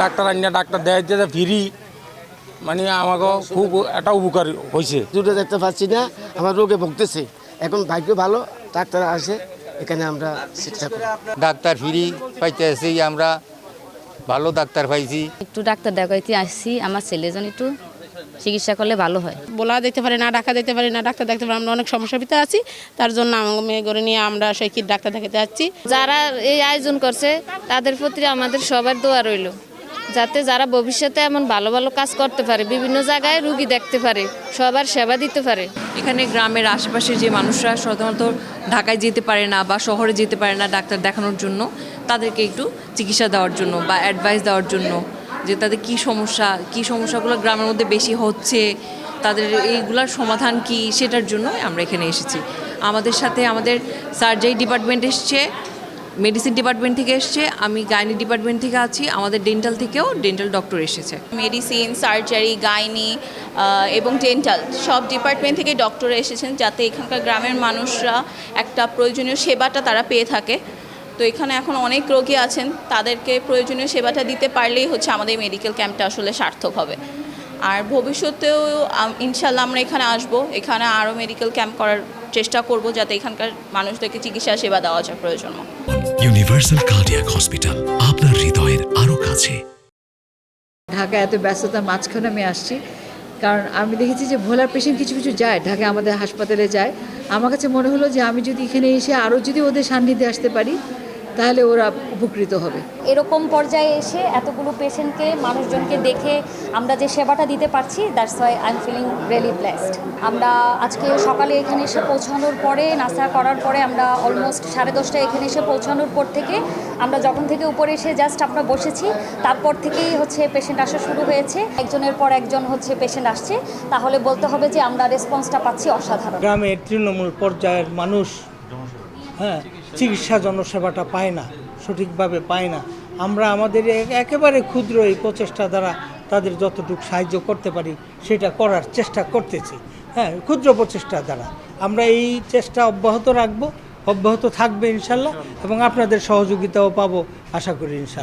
Doctor আনিয়া doctor দেয় যে ফ্রি। মানে আমাকে খুব একটা উপকার হয়েছে দূরে দেখতে পাচ্ছি না আমার রোগে ভুগতেছে। এখন ভাগ্য ভালো ডাক্তার আসে এখানে আমরা চিকিৎসা করি। ডাক্তার ফ্রি আসি আমরা ভালো ডাক্তার পাইছি। একটু ডাক্তার দেখাইতে আসছি আমার ছেলেজন একটু চিকিৎসা করলে ভালো হয়। বলা দেখতে পারে না ডাক্তার দেখতে পারে না ডাক্তার দেখতে পারি আমরা অনেক সমস্যার ভিতরে আছি। তার জন্য আমার মেয়ে করে নিয়ে আমরা সেই কি ডাক্তার দেখাতে যাচ্ছি যারা এই আয়োজন করছে তাদের প্রতি আমাদের সবার দোয়া রইল। যাতে যারা ভবিষ্যতে এমন ভালো ভালো কাজ করতে পারে, বিভিন্ন জায়গায় রুগী দেখতে পারে, সবার সেবা দিতে পারে। এখানে গ্রামের আশেপাশে যে মানুষরা সাধারণত ঢাকায় যেতে পারে না বা শহরে যেতে পারে না ডাক্তার দেখানোর জন্য, তাদেরকে একটু চিকিৎসা দেওয়ার জন্য বা অ্যাডভাইস দেওয়ার জন্য, যে তাদের কি সমস্যা, কি সমস্যাগুলো গ্রামের মধ্যে বেশি হচ্ছে, তাদের এইগুলার সমাধান কি, সেটার জন্য আমরা এখানে এসেছি। আমাদের সাথে আমাদের সার্জারি ডিপার্টমেন্ট এসছে মেডিসিন ডিপার্টমেন্ট থেকে এসছে, আমি গাইনি ডিপার্টমেন্ট থেকে আছি, আমাদের ডেন্টাল থেকেও ডেন্টাল ডক্টর এসেছে। মেডিসিন সার্জারি গাইনি এবং ডেন্টাল সব ডিপার্টমেন্ট থেকে ডক্টর এসেছেন যাতে এখানকার গ্রামের মানুষরা একটা প্রয়োজনীয় সেবাটা তারা পেয়ে থাকে। তো এখানে এখন অনেক রোগী আছেন, তাদেরকে প্রয়োজনীয় সেবাটা দিতে পারলেই হচ্ছে আমাদের মেডিকেল ক্যাম্পটা আসলে সার্থক হবে। আর ভবিষ্যতেও ইনশাল্লাহ আমরা এখানে আসব, এখানে আরও মেডিকেল ক্যাম্প করার চেষ্টা করব যাতে এখানকার মানুষদেরকে চিকিৎসা সেবা দেওয়া যায় প্রয়োজন ইউনিভার্সাল কার্ডিয়াক হসপিটাল আপনার হৃদয়ের আরও কাছে। ঢাকা এত ব্যস্ততার মাঝখানে আমি আসছি, কারণ আমি দেখেছি যে ভোলার পেশেন্ট কিছু কিছু যায় ঢাকা আমাদের হাসপাতালে যায়। আমার কাছে মনে হলো যে আমি যদি এখানে এসে আরও যদি ওদের সান্নিধ্যে আসতে পারি তাহলে ওরা উপকৃত হবে। এরকম পর্যায়ে এসে এতগুলো পেশেন্টকে মানুষজনকে দেখে আমরা যে সেবাটা দিতে পারছি that's why I am feeling really blessed আমরা আজকে সকালে এখানে এসে পৌঁছানোর পরে নাস্তা করার পরে আমরা অলমোস্ট সাড়ে দশটা এখানে এসে পৌঁছানোর পর থেকে আমরা যখন থেকে উপরে এসে জাস্ট আমরা বসেছি তারপর থেকেই হচ্ছে পেশেন্ট আসা শুরু হয়েছে। একজনের পর একজন হচ্ছে পেশেন্ট আসছে। তাহলে বলতে হবে যে আমরা রেসপন্সটা পাচ্ছি অসাধারণ। গ্রামের তৃণমূল পর্যায়ের মানুষ হ্যাঁ চিকিৎসা জনসেবাটা পায় না, সঠিকভাবে পায় না। আমরা আমাদের একেবারে ক্ষুদ্র এই প্রচেষ্টা দ্বারা তাদের যতটুকু সাহায্য করতে পারি, সেটা করার চেষ্টা করতেছি। হ্যাঁ ক্ষুদ্র প্রচেষ্টা দ্বারা। আমরা এই চেষ্টা অব্যাহত রাখব, অব্যাহত থাকবে ইনশাল্লাহ, এবং আপনাদের সহযোগিতাও পাবো, আশা করি ইনশাল্লাহ।